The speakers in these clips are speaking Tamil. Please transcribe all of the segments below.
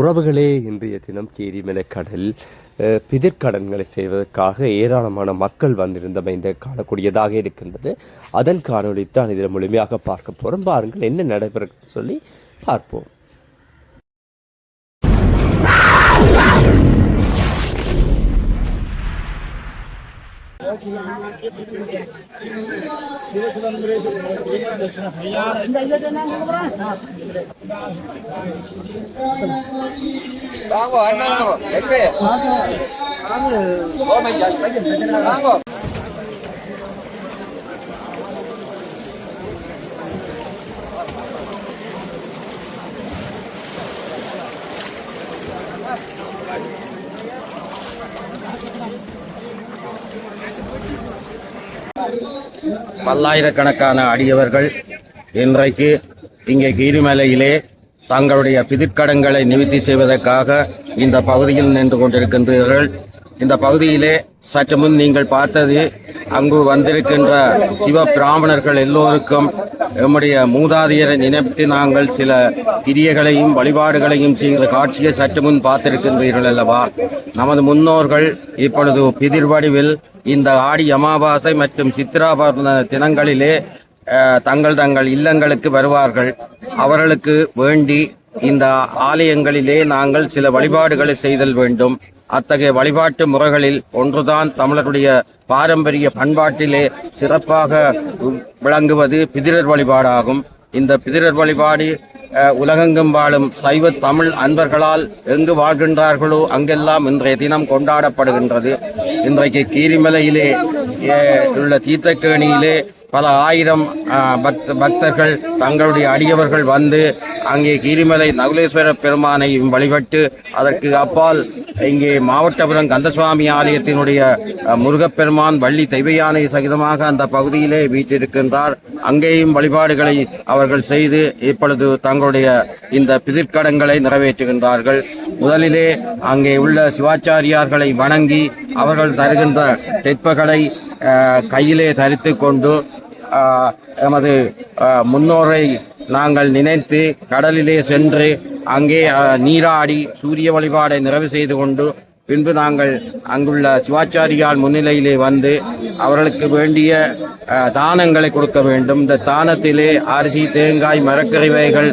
உறவுகளே இன்றைய தினம் கீரிமலை கடல் பிதிர்க்கடன்களை செய்வதற்காக ஏராளமான மக்கள் வந்திருந்தமை இந்த காணக்கூடியதாக இருக்கின்றது. அதன் காணொளி தான் இதில் முழுமையாக பார்க்க போகிறோம் பாருங்கள் என்ன நடைபெறும் சொல்லி பார்ப்போம். வாங்கோ அண்ணா வாங்கோ எப்பே ஓ மையா வாங்கோ பல்லாயிரக்கணக்கான அடியவர்கள் இன்றைக்கு இங்கே கீரிமலையிலே தங்களுடைய பிதிர்க்கடங்களை நிவர்த்தி செய்வதற்காக இந்த பகுதியில் நின்று கொண்டிருக்கின்றீர்கள். இந்த பகுதியிலே சற்று முன் நீங்கள் பார்த்தது அங்கு வந்திருக்கின்ற சிவ பிராமணர்கள் எல்லோருக்கும் எம்முடைய மூதாதையரை நினைத்து நாங்கள் சில கிரியைகளையும் வழிபாடுகளையும் செய்த காட்சியை சற்று முன் பார்த்திருக்கின்றீர்கள் அல்லவா? நமது முன்னோர்கள் இப்பொழுது பிதிர் வடிவில் இந்த ஆடி அமாவாசை மற்றும் சித்திராபரண தினங்களிலே தங்கள் தங்கள் இல்லங்களுக்கு வருவார்கள். அவர்களுக்கு வேண்டி இந்த ஆலயங்களிலே நாங்கள் சில வழிபாடுகளை செய்தல் வேண்டும். அத்தகைய வழிபாட்டு முறைகளில் ஒன்றுதான் தமிழருடைய பாரம்பரிய பண்பாட்டிலே சிறப்பாக விளங்குவது பிதிரர் வழிபாடாகும். இந்த பிதிரர் வழிபாடு உலகெங்கும் வாழும் சைவ தமிழ் அன்பர்களால் எங்கு வாழ்கின்றார்களோ அங்கெல்லாம் இன்றைய தினம் கொண்டாடப்படுகின்றது. இன்றைக்கு கீரிமலையிலே உள்ள தீர்த்தக்கேணியிலே பல ஆயிரம் பக்த பக்தர்கள் தங்களுடைய அடியவர்கள் வந்து அங்கே கீரிமலை நகுலேஸ்வர பெருமானை வழிபட்டு அதற்கு அப்பால் இங்கே மாவட்டபுரம் கந்தசுவாமி ஆலயத்தினுடைய முருகப்பெருமான் வள்ளி தெய்வயானை சகிதமாக அந்த பகுதியிலே வீற்றிருக்கின்றார். அங்கேயும் வழிபாடுகளை அவர்கள் செய்து இப்பொழுது தங்களுடைய இந்த பிதிர்க்கடங்களை நிறைவேற்றுகின்றார்கள். முதலிலே அங்கே உள்ள சிவாச்சாரியார்களை வணங்கி அவர்கள் தருகின்ற தெற்பகளை கையிலே தரித்து கொண்டு எமது முன்னோரை நாங்கள் நினைத்து கடலிலே சென்று அங்கே நீராடி சூரிய வழிபாடை நிறைவு செய்து கொண்டு பின்பு நாங்கள் அங்குள்ள சிவாச்சாரியால் முன்னிலையிலே வந்து அவர்களுக்கு வேண்டிய தானங்களை கொடுக்க வேண்டும். இந்த தானத்திலே அரிசி தேங்காய் மரக்கறிவைகள்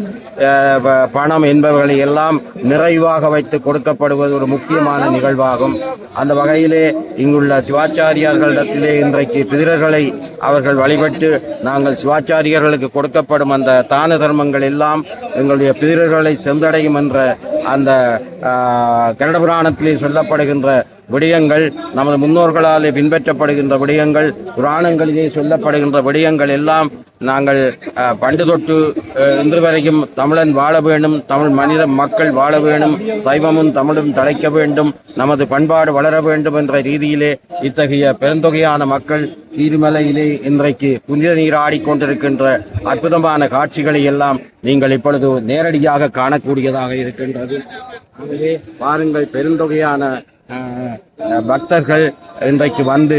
பணம் என்பவர்களை எல்லாம் நிறைவாக வைத்து கொடுக்கப்படுவது ஒரு முக்கியமான நிகழ்வாகும். அந்த வகையிலே இங்குள்ள சிவாச்சாரியார்களிடத்திலே இன்றைக்கு பிதிரர்களை அவர்கள் வழிபட்டு நாங்கள் சிவாச்சாரியர்களுக்கு கொடுக்கப்படும் அந்த தான தர்மங்கள் எல்லாம் எங்களுடைய பிதிரர்களை சென்றடையும் என்ற அந்த ஆஹ், கருட புராணத்திலே சொல்லப்படுகின்ற விடயங்கள் நமது முன்னோர்களாலே பின்பற்றப்படுகின்ற விடயங்கள் புராணங்களிலே சொல்லப்படுகின்ற விடயங்கள் எல்லாம் நாங்கள் அஹ், பண்டு தொட்டு அஹ், இன்று வரைக்கும் தமிழன் வாழ வேண்டும் தமிழ் மனித மக்கள் வாழ வேண்டும் சைவமும் தமிழும் தழைக்க வேண்டும் நமது பண்பாடு வளர வேண்டும் என்ற ரீதியிலே இத்தகைய பெருந்தொகையான மக்கள் கீரிமலையிலே இன்றைக்கு புனித நீராடி கொண்டிருக்கின்ற அற்புதமான காட்சிகளை எல்லாம் நீங்கள் இப்பொழுது நேரடியாக காணக்கூடியதாக இருக்கின்றது. பாருங்கள் பெருந்தொகையான பக்தர்கள் இன்றைக்கு வந்து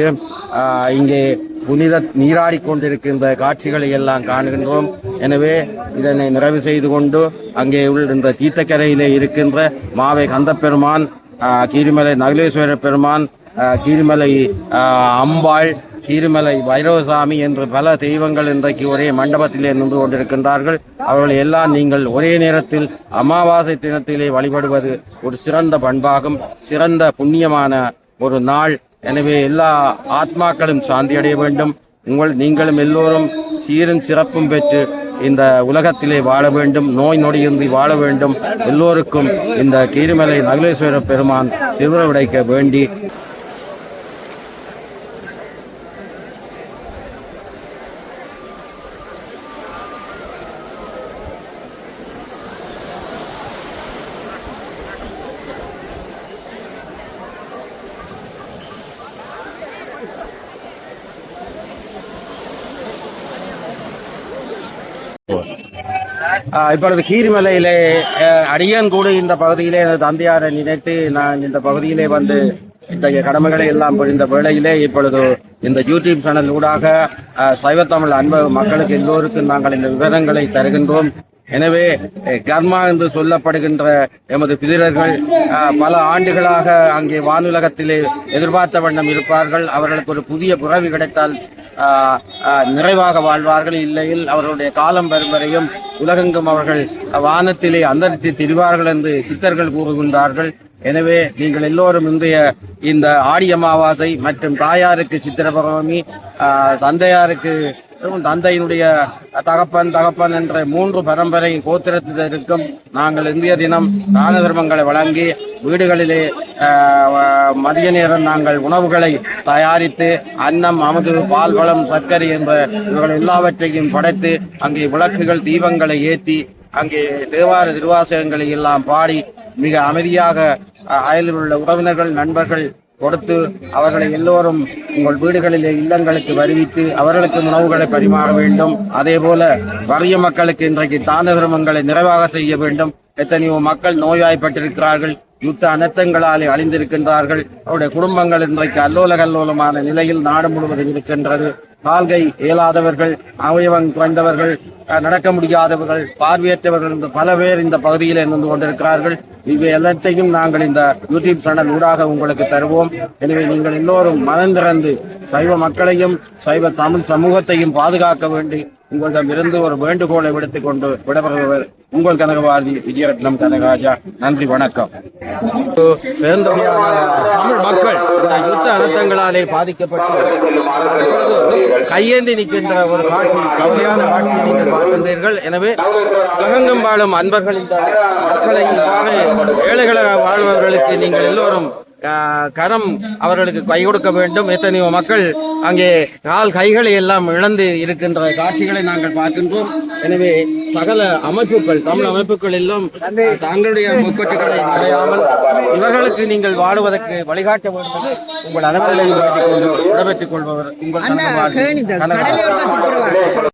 இங்கே புனித நீராடி கொண்டிருக்கின்ற காட்சிகளை எல்லாம் காணுகின்றோம். எனவே இதனை நிறைவு செய்து கொண்டு அங்கே உள்ள இந்த தீர்த்தக்கரையிலே இருக்கின்ற மாவை கந்தப்பெருமான் பெருமான் கீரிமலை நகுலேஸ்வர பெருமான் கீரிமலை அம்பாள் கீரிமலை வைரவசாமி என்று பல தெய்வங்கள் இன்றைக்கு ஒரே மண்டபத்திலே நின்று கொண்டிருக்கின்றார்கள். அவர்கள் எல்லாம் நீங்கள் ஒரே நேரத்தில் அமாவாசை தினத்திலே வழிபடுவது ஒரு சிறந்த பண்பாகும் சிறந்த புண்ணியமான ஒரு நாள். எனவே எல்லா ஆத்மாக்களும் சாந்தி அடைய வேண்டும். உங்கள் நீங்களும் எல்லோரும் சீரும் சிறப்பும் பெற்று இந்த உலகத்திலே வாழ வேண்டும். நோய் நொடியின்றி வாழ வேண்டும். எல்லோருக்கும் இந்த கீரிமலை நகுலேஸ்வர பெருமான் திருவிழா வேண்டி இப்பொழுது கீரிமலையிலே அடியான் கூட இந்த பகுதியிலே எனது தந்தையாரை நினைத்து நான் இந்த பகுதியிலே வந்து இத்தகைய கடமைகளை எல்லாம் புரிந்த வேளையிலே இப்பொழுது இந்த யூடியூப் சேனல் ஊடாக அஹ், சைவத்தமிழ் அன்பு மக்களுக்கு எல்லோருக்கும் நாங்கள் இந்த விவரங்களை தருகின்றோம். எனவே கர்மா என்று சொல்லப்படுகின்ற எமது பிதிரர்கள் பல ஆண்டுகளாக அங்கே வானுலகத்திலே எதிர்பார்த்த வண்ணம் இருப்பார்கள். அவர்களுக்கு ஒரு புதிய புறவி கிடைத்தால் நிறைவாக வாழ்வார்கள். இல்லையில் அவர்களுடைய காலம் வரும் வரையும் உலகெங்கும் அவர்கள் வானத்திலே அந்தரித்து திரிவார்கள் என்று சித்தர்கள் கூறுகின்றார்கள். எனவே நீங்கள் எல்லோரும் இன்றைய இந்த ஆடி அமாவாசை மற்றும் தாயாருக்கு சித்திர பகவமி தந்தையாருக்கு தந்தையினுடைய தகப்பன் தகப்பன் என்ற மூன்று பரம்பரை கோத்திரத்தினருக்கும் நாங்கள் இந்திய தினம் தான தர்மங்களை வழங்கி வீடுகளிலே மதிய நேரம் நாங்கள் உணவுகளை தயாரித்து அன்னம் அமுது பால் வளம் சர்க்கரை என்ற இவர்கள் எல்லாவற்றையும் படைத்து அங்கே விளக்குகள் தீபங்களை ஏற்றி அங்கே தேவார திருவாசகங்களை எல்லாம் பாடி மிக அமைதியாக அயலில் உள்ள உறவினர்கள் நண்பர்கள் கொடுத்து அவர்களை எல்லோரும் உங்கள் வீடுகளிலே இல்லங்களுக்கு வருவித்து அவர்களுக்கு உணவுகளை பரிமாற வேண்டும். அதே போல வறிய மக்களுக்கு இன்றைக்கு தான தர்மங்களை நிறைவாக செய்ய வேண்டும். எத்தனையோ மக்கள் நோய்வாய்ப்பட்டிருக்கிறார்கள். யுத்த அனர்த்தங்களாலே அழிந்திருக்கின்றார்கள். அவருடைய குடும்பங்கள் இன்றைக்கு அல்லோல கல்லோலமான நிலையில் நாடு முழுவதும் இருக்கின்றது. கால்கை இயலாதவர்கள் அவயவம் குறைந்தவர்கள் அஹ், நடக்க முடியாதவர்கள் பார்வையற்றவர்கள் என்று பல பேர் இந்த பகுதியில் இருந்து கொண்டிருக்கிறார்கள். இவை எல்லாத்தையும் நாங்கள் இந்த யூடியூப் சேனல் ஊடாக உங்களுக்கு தருவோம். எனவே நீங்கள் எல்லோரும் மனம் திறந்து சைவ மக்களையும் சைவ தமிழ் சமூகத்தையும் பாதுகாக்க வேண்டி உங்களிடமிருந்து ஒரு வேண்டுகோளை விடுத்துக் கொண்டு விடப்படுபவர் உங்கள் கனகவாதி விஜயரத்னம் கனகராஜா நன்றி வணக்கம். தமிழ் மக்கள் இந்த யுத்த அழுத்தங்களாலே பாதிக்கப்பட்டு கையேந்தி நிற்கின்ற ஒரு காட்சி கவலையான காட்சியை நீங்கள் பார்க்கின்றீர்கள். எனவே உலகெங்கும் வாழும் அன்பர்கள் இந்த மக்களை ஏழைகளாக வாழ்பவர்களுக்கு நீங்கள் எல்லோரும் கரம் அவர்களுக்கு கை கொடுக்க வேண்டும். எத்தனையோ மக்கள் அங்கே கால் கைகளை எல்லாம் இழந்து இருக்கின்ற காட்சிகளை நாங்கள் பார்க்கின்றோம். எனவே சகல அமைப்புகள் தமிழ் அமைப்புகள் எல்லாம் தங்களுடைய முக்கட்டுகளை அடையாமல் இவர்களுக்கு நீங்கள் வாடுவதற்கு வழிகாட்ட வேண்டும். உங்கள் கொண்டு விடைபெற்றுக் கொள்பவர் உங்கள்